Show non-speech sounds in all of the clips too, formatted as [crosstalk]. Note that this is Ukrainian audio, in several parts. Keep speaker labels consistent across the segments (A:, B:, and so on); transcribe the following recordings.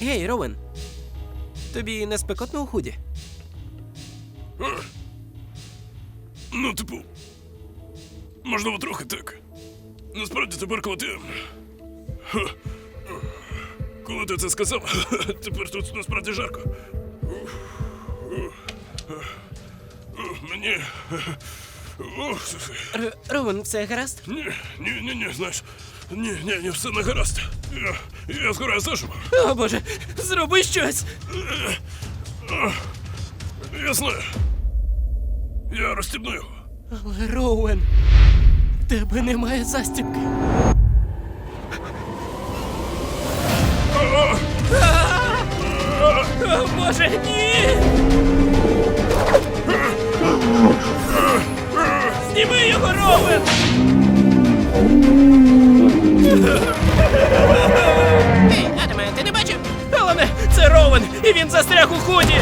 A: Гей, Роуен. Тобі не спекотно у худі?
B: Ну, типу. Можливо, трохи так. Насправді тепер, коли ти. Коли ти це сказав, [laughs] тепер тут насправді жарко. Мені.
A: Р- Роуен, все гаразд?
B: Ні, ні, ні, ні, знаєш. Ні, ні, ні, все не гаразд. Я, я згораю заживо.
A: О, Боже, зроби щось!
B: Я знаю. Я розстібну його.
A: Але Роуен, в тебе немає застібки. О, Боже, ні! Зніми його, Роуен! Ей, Адаме, ти не бачив? Головне, це Роуен, і він застряг у худі!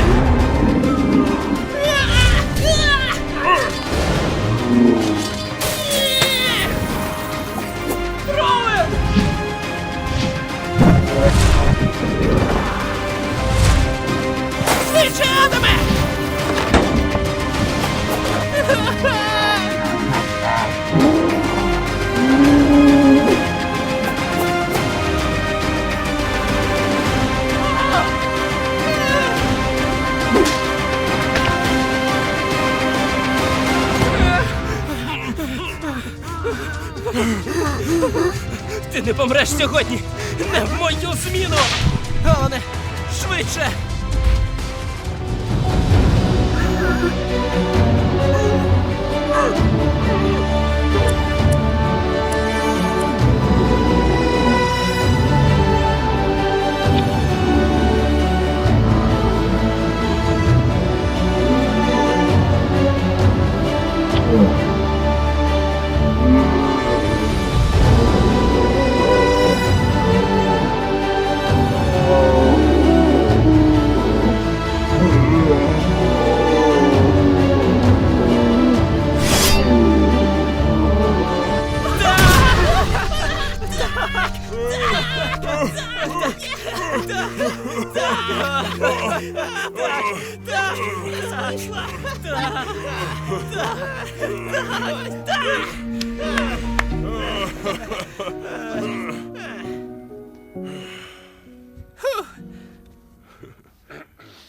A: Ти не помреш сьогодні! Не в мою зміну! Головне, швидше!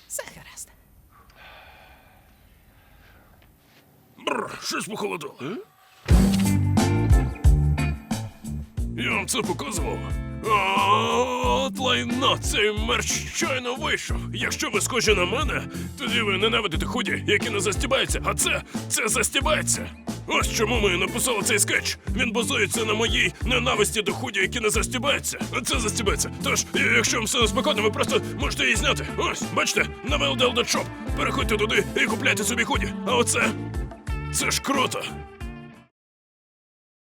A: Все гаразд.
B: Бррр, щось похолодало. Я вам це показував. От лайно, цей мерч щойно вийшов. Якщо ви схожі на мене, тоді ви ненавидите худі, які не застібаються, а це, це застібається. Ось чому ми написали цей скетч. Він базується на моїй ненависті до худі, які не застібаються. А це застібається. Тож, якщо вам все спокійно, ви просто можете її зняти. Ось, бачите, на MLDL.shop. Переходьте туди і купляйте собі худі. А оце. Це ж круто.